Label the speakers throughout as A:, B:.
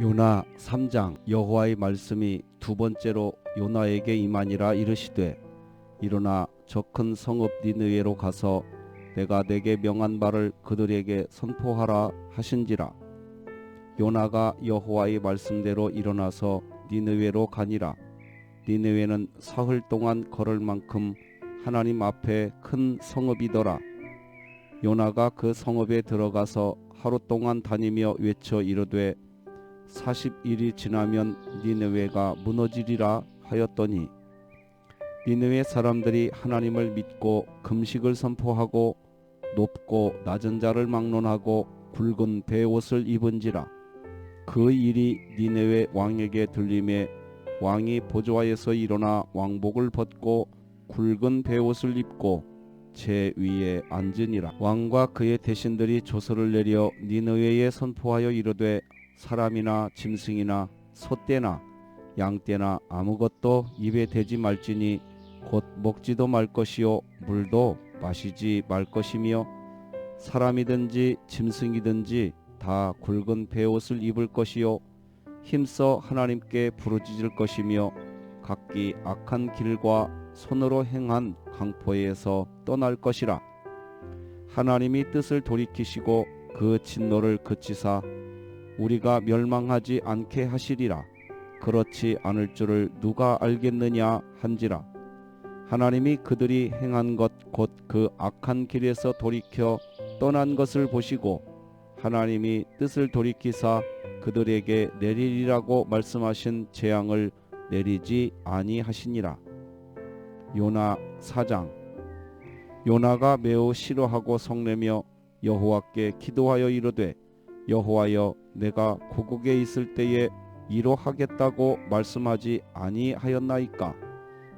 A: 요나 3장 여호와의 말씀이 두 번째로 요나에게 임하니라 이르시되 일어나 저 큰 성읍 니느웨로 가서 내가 내게 명한 바를 그들에게 선포하라 하신지라. 요나가 여호와의 말씀대로 일어나서 니느웨로 가니라. 니느웨는 사흘 동안 걸을 만큼 하나님 앞에 큰 성읍이더라. 요나가 그 성읍에 들어가서 하루 동안 다니며 외쳐 이르되 40일이 지나면 니느웨가 무너지리라 하였더니 니느웨 사람들이 하나님을 믿고 금식을 선포하고 높고 낮은 자를 막론하고 굵은 베옷을 입은지라. 그 일이 니느웨 왕에게 들림에 왕이 보좌에서 일어나 왕복을 벗고 굵은 베옷을 입고 제 위에 앉으니라. 왕과 그의 대신들이 조서를 내려 니느웨에 선포하여 이르되 사람이나 짐승이나 소떼나 양떼나 아무것도 입에 대지 말지니 곧 먹지도 말 것이요 물도 마시지 말 것이며 사람이든지 짐승이든지 다 굵은 베옷을 입을 것이요 힘써 하나님께 부르짖을 것이며 각기 악한 길과 손으로 행한 강포에서 떠날 것이라. 하나님이 뜻을 돌이키시고 그 진노를 그치사 우리가 멸망하지 않게 하시리라. 그렇지 않을 줄을 누가 알겠느냐 한지라. 하나님이 그들이 행한 것 곧 그 악한 길에서 돌이켜 떠난 것을 보시고 하나님이 뜻을 돌이키사 그들에게 내리리라고 말씀하신 재앙을 내리지 아니하시니라. 요나 4장 요나가 매우 싫어하고 성내며 여호와께 기도하여 이르되 여호와여 내가 고국에 있을 때에 이로 하겠다고 말씀하지 아니하였나이까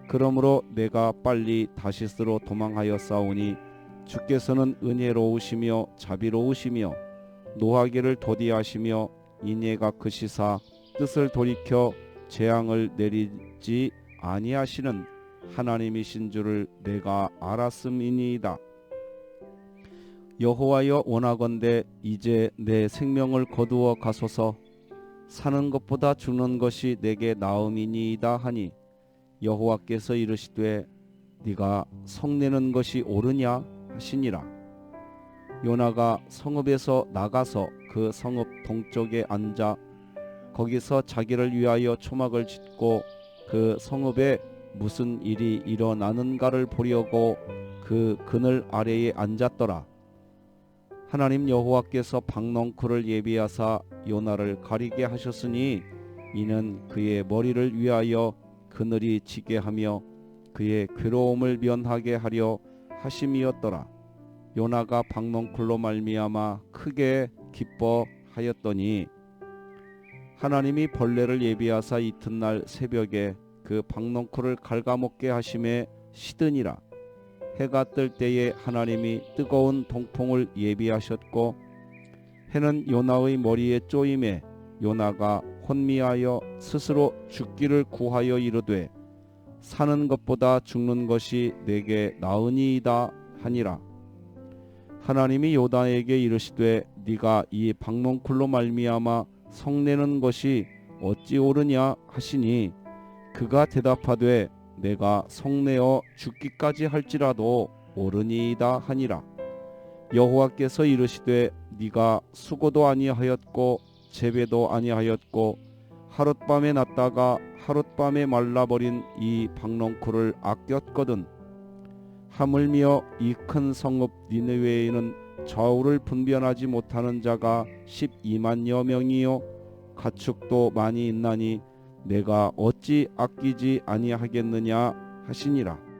A: 그러므로 내가 빨리 다시스로 도망하여 싸우니 주께서는 은혜로우시며 자비로우시며 노하기를 도디하시며 인애가 크시사 뜻을 돌이켜 재앙을 내리지 아니하시는 하나님이신 줄을 내가 알았음이니이다. 여호와여 원하건대 이제 내 생명을 거두어 가소서. 사는 것보다 죽는 것이 내게 나음이니이다 하니 여호와께서 이르시되 네가 성내는 것이 옳으냐 하시니라. 요나가 성읍에서 나가서 그 성읍 동쪽에 앉아 거기서 자기를 위하여 초막을 짓고 그 성읍에 무슨 일이 일어나는가를 보려고 그 그늘 아래에 앉았더라 하나님 여호와께서 박넝쿨을 예비하사 요나를 가리게 하셨으니 이는 그의 머리를 위하여 그늘이 지게 하며 그의 괴로움을 면하게 하려 하심이었더라. 요나가 박넝쿨로 말미암아 크게 기뻐하였더니 하나님이 벌레를 예비하사 이튿날 새벽에 그 박넝쿨을 갉아먹게 하심에 시드니라. 해가 뜰 때에 하나님이 뜨거운 동풍을 예비하셨고 해는 요나의 머리에 쪼임에 요나가 혼미하여 스스로 죽기를 구하여 이르되 사는 것보다 죽는 것이 내게 나으니이다 하니라. 하나님이 요나에게 이르시되 네가 이 박농쿨로 말미암아 성내는 것이 어찌 옳으냐 하시니 그가 대답하되 내가 성내어 죽기까지 할지라도 옳으니이다 하니라. 여호와께서 이르시되 네가 수고도 아니하였고 재배도 아니하였고 하룻밤에 났다가 하룻밤에 말라버린 이 박농쿨을 아꼈거든. 하물며 이 큰 성읍 니느웨에는 좌우를 분변하지 못하는 자가 12만여 명이요. 가축도 많이 있나니 내가 어찌 아끼지 아니하겠느냐 하시니라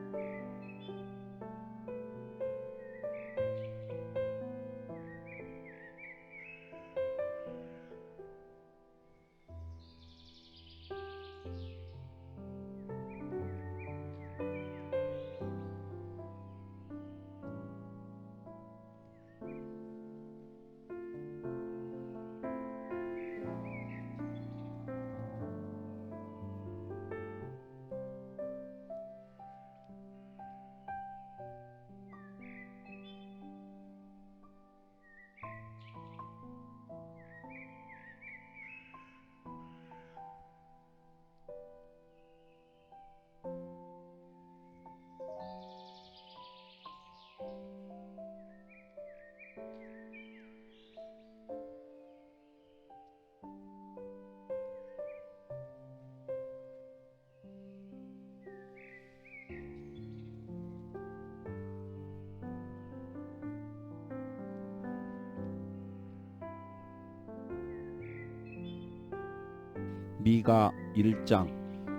A: 미가 1장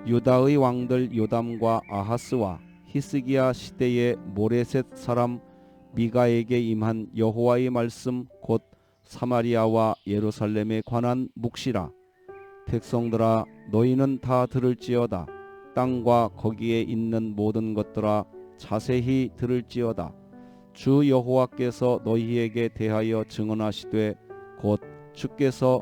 A: 유다의 왕들 요담과 아하스와 히스기야 시대의 모레셋 사람 미가에게 임한 여호와의 말씀 곧 사마리아와 예루살렘에 관한 묵시라. 백성들아 너희는 다 들을지어다. 땅과 거기에 있는 모든 것들아 자세히 들을지어다. 주 여호와께서 너희에게 대하여 증언하시되 곧 주께서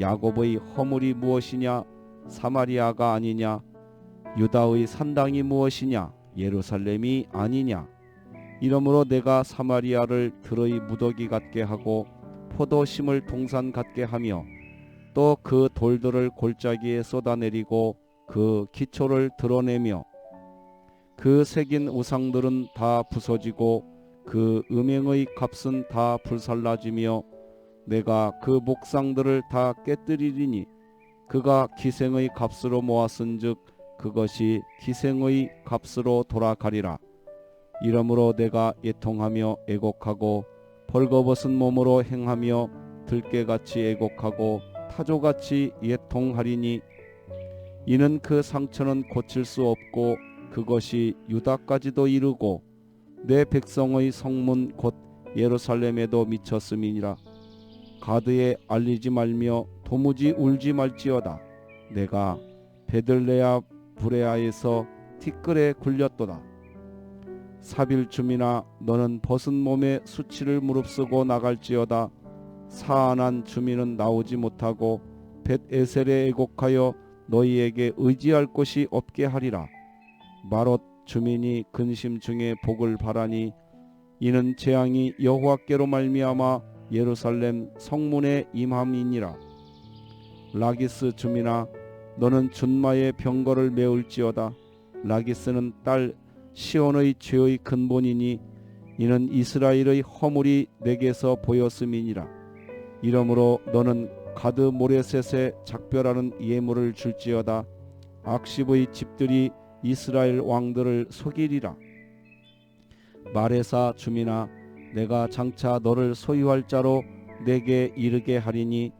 A: 야곱의 허물이 무엇이냐? 사마리아가 아니냐? 유다의 산당이 무엇이냐? 예루살렘이 아니냐? 이러므로 내가 사마리아를 들의 무더기 같게 하고 포도심을 동산 같게 하며 또 그 돌들을 골짜기에 쏟아내리고 그 기초를 드러내며 그 새긴 우상들은 다 부서지고 그 음행의 값은 다 불살라지며 내가 그 목상들을 다 깨뜨리리니 그가 기생의 값으로 모았은즉 그것이 기생의 값으로 돌아가리라. 이러므로 내가 애통하며 애곡하고 벌거벗은 몸으로 행하며 들깨같이 애곡하고 타조같이 애통하리니 이는 그 상처는 고칠 수 없고 그것이 유다까지도 이르고 내 백성의 성문 곧 예루살렘에도 미쳤음이니라 가드에 알리지 말며 도무지 울지 말지어다. 내가 베들레아 브레아에서 티끌에 굴렸도다. 사빌춤이나 너는 벗은 몸에 수치를 무릅쓰고 나갈지어다. 사안한 주민은 나오지 못하고 벳에셀에 애곡하여 너희에게 의지할 곳이 없게 하리라. 마롯 주민이 근심 중에 복을 바라니 이는 재앙이 여호와께로 말미암아 예루살렘 성문에 임함이니라. 라기스 주민아 너는 준마의 병거를 메울지어다. 라기스는 딸 시온의 죄의 근본이니 이는 이스라엘의 허물이 내게서 보였음이니라. 이러므로 너는 가드 모레셋에 작별하는 예물을 줄지어다. 악십의 집들이 이스라엘 왕들을 속이리라. 마레사 주민아 내가 장차 너를 소유할 자로 내게 이르게 하리니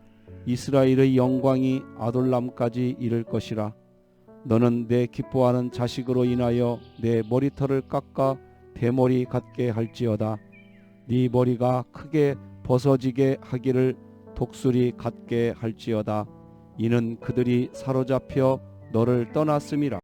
A: 이스라엘의 영광이 아돌람까지 이를 것이라. 너는 내 기뻐하는 자식으로 인하여 내 머리털을 깎아 대머리 같게 할지어다. 네 머리가 크게 벗어지게 하기를 독수리 같게 할지어다. 이는 그들이 사로잡혀 너를 떠났음이라